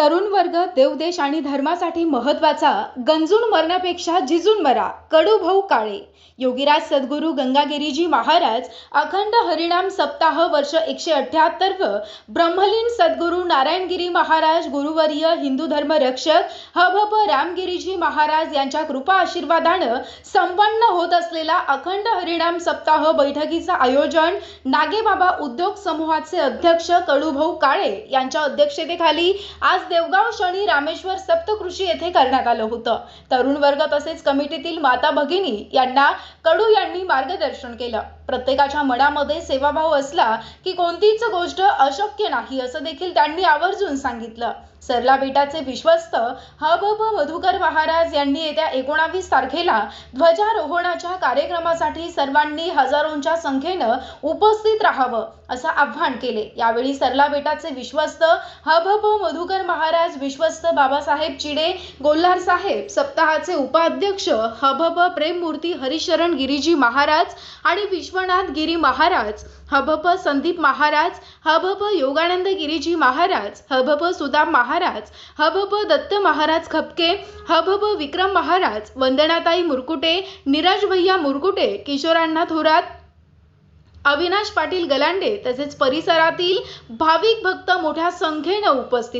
तरुण वर्ग देवदेश आणि धर्मासाठी महत्त्वाचा गंजून मरण्यापेक्षा झिजून मरा कडू भाऊ काळे. योगीराज सद्गुरू गंगागिरीजी महाराज अखंड हरिणाम सप्ताह वर्ष एकशे अठ्याहत्तर ब्रह्मलीन सद्गुरू नारायणगिरी महाराज गुरुवर्य हिंदू धर्म रक्षक हभप रामगिरीजी महाराज यांच्या कृपा आशीर्वादानं संपन्न होत असलेला अखंड हरिणाम सप्ताह बैठकीचं आयोजन नागेबाबा उद्योग समूहाचे अध्यक्ष कडूभाऊ काळे यांच्या अध्यक्षतेखाली आज देवगाव शनी रामेश्वर सप्तकृषी येथे करण्यात आलं होतं. तरुण वर्ग तसेच कमिटीतील माता भगिनी यांना कडू यांनी मार्गदर्शन केलं. प्रत्येकाच्या मनामध्ये सेवाभाव असला की कोणतीच गोष्ट अशक्य नाही असं देखील त्यांनी आवर्जून सांगितलं. सरला बेटाचे विश्वस्त हबब मधुकर महाराज यांनी येत्या एकोणावीस तारखेला ध्वजारोहणाच्या कार्यक्रमासाठी सर्वांनी हजारोंच्या संख्येनं उपस्थित राहावं असं आव्हान केले. यावेळी सरला बेटाचे विश्वस्त हबब मधुकर महाराज विश्वस्त बाबासाहेब चिडे गोल्हार साहेब सप्ताहाचे उपाध्यक्ष हबब प्रेममूर्ती हरिशरण गिरीजी महाराज आणि विश्वनाथ गिरी महाराज हबप संदीप महाराज हबप योगानंद गिरीजी महाराज हबप सुदाम महाराज हबप दत्त महाराज खपके हबप विक्रम महाराज वंदनाताई मुरकुटे नीरज भैया मुरकुटे किशोरांना थोरात अविनाश पाटील गलांडे तसेच परिसरातील भाविक भक्त मोठ्या संख्येनं उपस्थित होते.